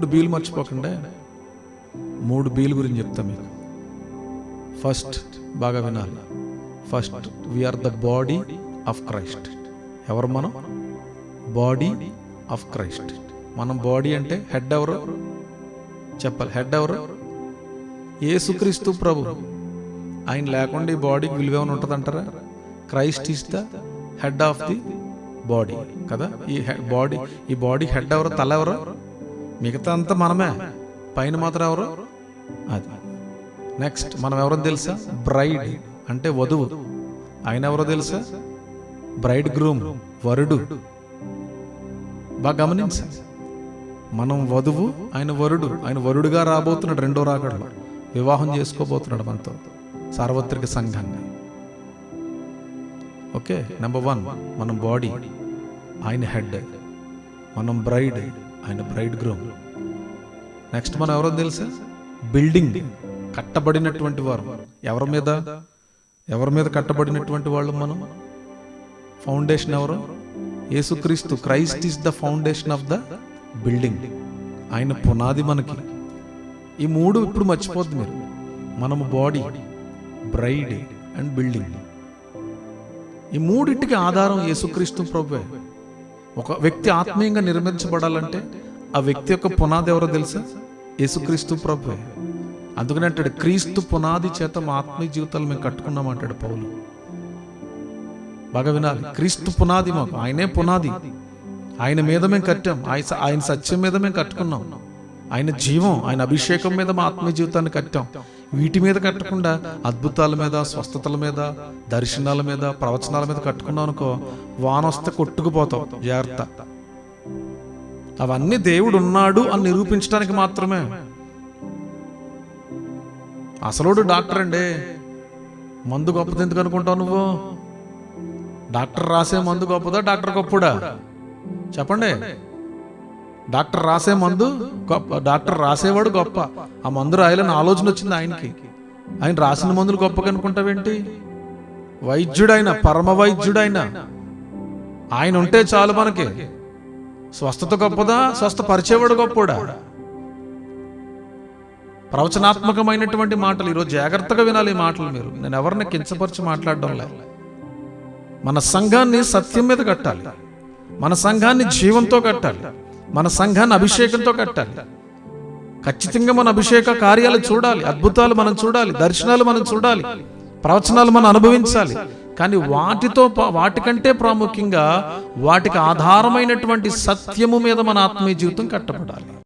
మూడు బీలు మర్చిపోకండి. మూడు బీలు గురించి చెప్తా మీకు. ఫస్ట్ బాగా వినాలి. First we are the body of Christ ఎవరు మనం? బాడీ ఆఫ్ క్రైస్ట్ మనం బాడీ అంటే హెడ్ ఎవరు? చెప్పాలి. హెడ్ ఎవరు? ఏసుక్రీస్తు ప్రభు. ఆయన లేకుండా ఈ బాడీకి విలువ ఏమైనా ఉంటుందంటారా? Christ is the head of the body కదా? ఈ బాడీ ఈ బాడీ హెడ్ ఎవరు? తల ఎవరు? మిగతా అంతా మనమే. పైన మాత్రం ఎవరు? అది. నెక్స్ట్ మనం ఎవరో తెలుసా? బ్రైడ్ అంటే వధువు. ఆయన ఎవరో తెలుసా? బ్రైడ్ గ్రూమ్ వరుడు. బాగా గమనించాలి మనం వధువు ఆయన వరుడు. ఆయన వరుడుగా రాబోతున్నాడు రెండో రాకడలో. వివాహం చేసుకోబోతున్నాడు మనతో. సార్వత్రిక సంఘాన్ని. ఓకే నెంబర్ వన్ మనం బాడీ ఆయన హెడ్ మనం బ్రైడ్ ఆయన బ్రైడ్ గ్రూమ్ నెక్స్ట్ మనం ఎవరో తెలుసా? బిల్డింగ్ కట్టబడినటువంటి వారు. ఎవరి మీద? ఎవరి మీద కట్టబడినటువంటి వాళ్ళు మనం? ఫౌండేషన్ ఎవరు? యేసుక్రీస్తు. Christ is the foundation of the building ఆయన పునాది మనకి. ఈ మూడు ఇప్పుడు మర్చిపోద్ది మీరు. మనము బాడీ బ్రైడ్ అండ్ బిల్డింగ్ ఈ మూడింటికి ఆధారం యేసుక్రీస్తు ప్రభువే. ఒక వ్యక్తి ఆత్మీయంగా నిర్మించబడాలంటే ఆ వ్యక్తి యొక్క పునాది ఎవరో తెలుసా? యేసుక్రీస్తు ప్రభువే. అందుకని అంటాడు క్రీస్తు పునాది చేత మా ఆత్మీయ జీవితాలు మేము కట్టుకున్నాం అంటాడు పౌలు. బాగా వినాలి. క్రీస్తు పునాది మాకు ఆయనే పునాది. ఆయన మీద మేము కట్టాం. ఆయన ఆయన సత్యం మీద మేము కట్టుకున్నాం. ఆయన జీవం ఆయన అభిషేకం మీద మా ఆత్మీయ జీవితాన్ని కట్టాం. వీటి మీద కట్టకుండా అద్భుతాల మీద స్వస్థతల మీద దర్శనాల మీద ప్రవచనాల మీద కట్టుకున్నాం అనుకో వానొస్తే కొట్టుకుపోతాం. జాగ్రత్త. అవన్నీ దేవుడు ఉన్నాడు అని నిరూపించడానికి మాత్రమే. అసలోడు డాక్టర్ అండి. మందు గొప్పది ఎందుకు అనుకుంటావు నువ్వు? డాక్టర్ రాసే మందు గొప్పదా డాక్టర్ గొప్పడా? చెప్పండి. డాక్టర్ రాసే మందు గొప్ప. డాక్టర్ రాసేవాడు గొప్ప. ఆ మందు రాయాలని ఆలోచన వచ్చింది ఆయనకి. ఆయన రాసిన మందులు గొప్ప కనుకుంటావేంటి వైద్యుడైన పరమ వైద్యుడైన. ఆయన ఉంటే చాలు మనకి. స్వస్థత గొప్పదా? స్వస్థ పరిచేవాడు గొప్పడా? ప్రవచనాత్మకమైనటువంటి మాటలు ఈరోజు జాగ్రత్తగా వినాలి ఈ మాటలు మీరు. నేను ఎవరిని కించపరిచి మాట్లాడడం లే. మన సంఘాన్ని సత్యం మీద కట్టాలి. మన సంఘాన్ని జీవంతో కట్టాలి. మన సంఘాన్ని అభిషేకంతో కట్టాలి. ఖచ్చితంగా మన అభిషేక కార్యాలు చూడాలి. అద్భుతాలు మనం చూడాలి. దర్శనాలు మనం చూడాలి. ప్రవచనాలు మనం అనుభవించాలి. కానీ వాటితో పా- వాటికంటే ప్రాముఖ్యంగా వాటికి ఆధారమైనటువంటి సత్యము మీద మన ఆత్మీయ జీవితం కట్టబడాలి.